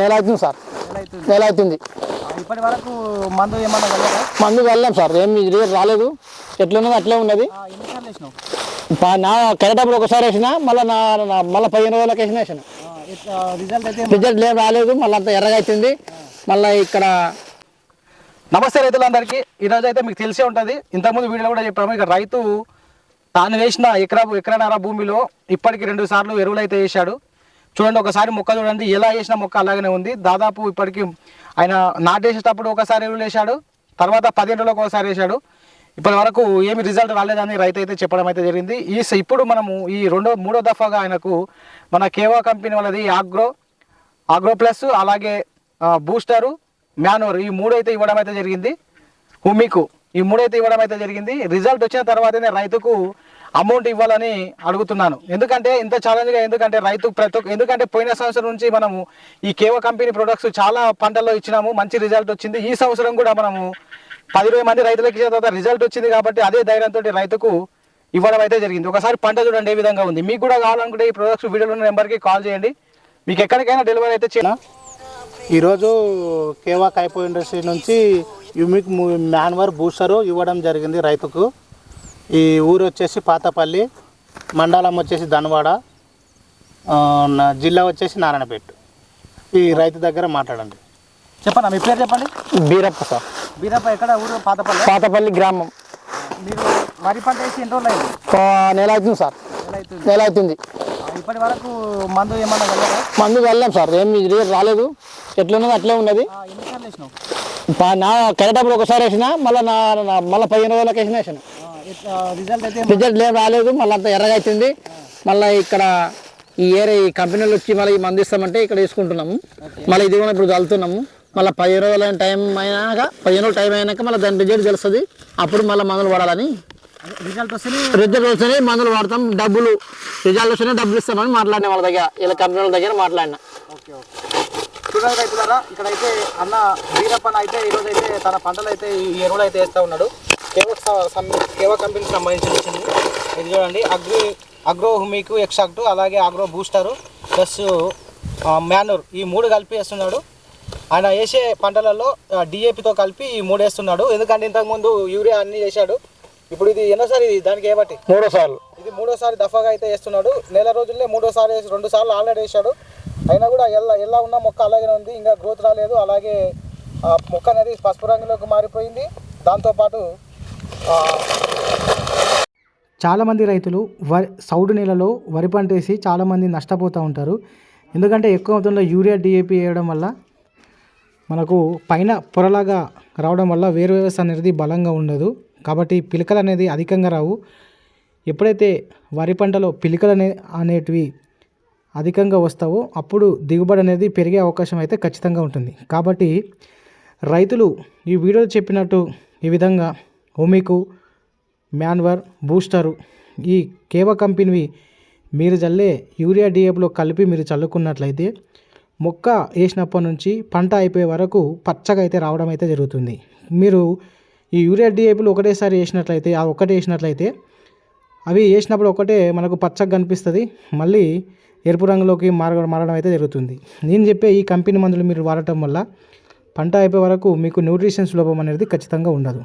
నెల అవుతుంది సార్ నెల అవుతుంది ఇప్పటి వరకు మందు ఏమన్నా మందు వెళ్ళాం సార్. ఏం రిజల్ట్ రాలేదు. ఎట్లున్నది అట్లే ఉన్నది. నా కరెక్టప్పుడు ఒకసారి వేసిన మళ్ళీ నా మళ్ళీ పదిహేను రోజులకి వేసిన వేసిన. రిజల్ట్ అయితే రిజల్ట్ ఏం రాలేదు మళ్ళీ అంత ఎర్రగా అవుతుంది మళ్ళీ ఇక్కడ నమస్తే రైతులందరికీ. ఈరోజు అయితే మీకు తెలిసే ఉంటుంది. ఇంతకుముందు వీడియోలో కూడా చెప్పాము ఇక రైతు తాను వేసిన ఎకరా ఎకరన్నర భూమిలో ఇప్పటికి రెండు సార్లు ఎరువులు అయితే వేశాడు. చూడండి ఒకసారి మొక్క చూడండి ఎలా వేసిన మొక్క అలాగనే ఉంది. దాదాపు ఇప్పటికి ఆయన నాటేసేటప్పుడు ఒకసారి ఎరువులు వేశాడు? తర్వాత పదిహేను రోజులకు ఒకసారి వేశాడు. ఇప్పటి వరకు ఏమి రిజల్ట్ రాలేదని రైతు అయితే చెప్పడం అయితే జరిగింది. ఈ స- ఇప్పుడు మనము ఈ రెండో మూడో దఫాగా ఆయనకు మన కేవా కంపెనీ వాళ్ళది ఆగ్రో ఆగ్రో ప్లస్ అలాగే బూస్టరు మ్యానోర్ ఈ మూడు అయితే ఇవ్వడం అయితే జరిగింది. హుమికు ఈ మూడైతే ఇవ్వడం అయితే జరిగింది. రిజల్ట్ వచ్చిన తర్వాతనే రైతుకు అమౌంట్ ఇవ్వాలని అడుగుతున్నాను. ఎందుకంటే ఇంత ఛాలెంజ్గా ఎందుకంటే రైతు ప్రతి ఒక్క ఎందుకంటే పోయిన సంవత్సరం నుంచి మనము ఈ కేవ కంపెనీ ప్రొడక్ట్స్ చాలా పంటల్లో ఇచ్చినాము మంచి రిజల్ట్ వచ్చింది. ఈ సంవత్సరం కూడా మనము పది ఇరవై మంది రైతులకు ఇచ్చిన తర్వాత రిజల్ట్ వచ్చింది కాబట్టి అదే ధైర్యంతో రైతుకు ఇవ్వడం అయితే జరిగింది. ఒకసారి పంట చూడండి ఏ విధంగా ఉంది. మీకు కూడా కావాలనుకుంటే ఈ ప్రొడక్ట్స్ వీడియోలో ఉన్న నెంబర్కి కాల్ చేయండి. మీకు ఎక్కడికైనా డెలివరీ అయితే చేయాలి ఈరోజు కేవా కైపో ఇండస్ట్రీ నుంచి యూమిక్ మ్యాన్వర్ బూస్టరు ఇవ్వడం జరిగింది రైతుకు. ఈ ఊరు వచ్చేసి పాతపల్లి మండలం వచ్చేసి ధనవాడ జిల్లా వచ్చేసి నారాయణపేట. ఈ రైతు దగ్గర మాట్లాడండి. చెప్పండి మీ పేరు చెప్పండి? బీరప్ప సార్. బీరప్ప ఎక్కడ ఊరు? పాతపల్లి? పాతపల్లి గ్రామం. మీరు వరి పంట వేసి ఎన్ని రోజులు అయింది నెల అవుతుంది సార్. నెల అవుతుంది. ఇప్పటి వరకు మందు ఏమన్నా మందు వెళ్ళాం సార్. ఏం రిజల్ట్ రాలేదు. ఎట్లున్నది అట్లే ఉన్నది. నా కరెక్టప్పుడు ఒకసారి వేసిన మళ్ళీ నా మళ్ళీ పదిహేను రోజులకి వేసిన వేసిన. రిజల్ట్ ఏం రాలేదు మళ్ళీ అంత ఎర్రగా అవుతుంది మళ్ళీ ఇక్కడ ఈ ఏరే ఈ కంపెనీలు వచ్చి మళ్ళీ ఈ మందు ఇస్తామంటే ఇక్కడ వేసుకుంటున్నాము. మళ్ళీ ఇది కూడా ఇప్పుడు చల్లుతున్నాము. మళ్ళీ పదిహేను రోజుల టైం అయినాక పదిహేను రోజులు టైం అయినాక మళ్ళీ దాని రిజల్ట్ తెలుస్తుంది. అప్పుడు మళ్ళీ మందులు వాడాలని. రిజల్ట్ వస్తేనే మందులు వాడతాం. డబ్బులు రిజల్ట్ వస్తేనే డబ్బులు ఇస్తామని మాట్లాడిన వాళ్ళ దగ్గర ఇలా కంపెనీ వాళ్ళ దగ్గర మాట్లాడినా. రైతులారా ఇక్కడైతే అన్న వీరప్పన అయితే ఈరోజు అయితే తన పంటలు అయితే ఈ ఎరువులు అయితే వేస్తూ ఉన్నాడు. కేవో కేవో కంపెనీకి సంబంధించి వచ్చింది. ఇది చూడండి అగ్రి అగ్రో హుమికు ఎక్సాక్ట్ అలాగే అగ్రో బూస్టరు ప్లస్ మ్యానూర్ ఈ మూడు కలిపి వేస్తున్నాడు. ఆయన వేసే పంటలలో డిఏపితో కలిపి ఈ మూడు వేస్తున్నాడు. ఎందుకంటే ఇంతకుముందు యూరియా అన్ని చేశాడు ఇప్పుడు ఇది ఎన్నోసారి ఇది దానికి ఏ బట్టి? మూడో సార్లు ఇది మూడోసారి దఫాగా అయితే వేస్తున్నాడు. నెల రోజుల్లో మూడోసారి వేసి రెండు సార్లు ఆల్రెడీ వేసాడు అయినా కూడా ఎలా ఎలా ఉన్న మొక్క అలాగే ఉంది. ఇంకా గ్రోత్ రాలేదు. అలాగే మొక్క అనేది పసుపు రంగులోకి మారిపోయింది. దాంతోపాటు చాలామంది రైతులు వరి సౌడు నేలలో వరి పంట వేసి చాలామంది నష్టపోతూ ఉంటారు. ఎందుకంటే ఎక్కువ మొత్తంలో యూరియా డిఏపి వేయడం వల్ల మనకు పైన పొరలాగా రావడం వల్ల వేరు వ్యవస్థ అనేది బలంగా ఉండదు. కాబట్టి పిలకలు అనేది అధికంగా రావు. ఎప్పుడైతే వరి పంటలో పిలికలు అనే అనేటివి అధికంగా వస్తావో అప్పుడు దిగుబడి అనేది పెరిగే అవకాశం అయితే ఖచ్చితంగా ఉంటుంది. కాబట్టి రైతులు ఈ వీడియోలో చెప్పినట్టు ఈ విధంగా ఓమికు మ్యాన్వర్ బూస్టరు. ఈ కేవ కంపెనీవి మీరు చల్లే యూరియా డిఏపిలో కలిపి మీరు చల్లుకున్నట్లయితే మొక్క వేసినప్పటి నుంచి పంట అయిపోయే వరకు పచ్చగా అయితే రావడం అయితే జరుగుతుంది. మీరు ఈ యూరియా డిఏపిలు ఒకటేసారి వేసినట్లయితే ఆ ఒకటి వేసినట్లయితే అవి వేసినప్పుడు ఒకటే మనకు పచ్చగా కనిపిస్తుంది మళ్ళీ ఎరుపు రంగులోకి మార మారడం అయితే జరుగుతుంది. నేను చెప్పే ఈ కంపెనీ మందులు మీరు వాడటం వల్ల పంట అయిపోయే వరకు మీకు న్యూట్రిషన్స్ లోపం అనేది ఖచ్చితంగా ఉండదు.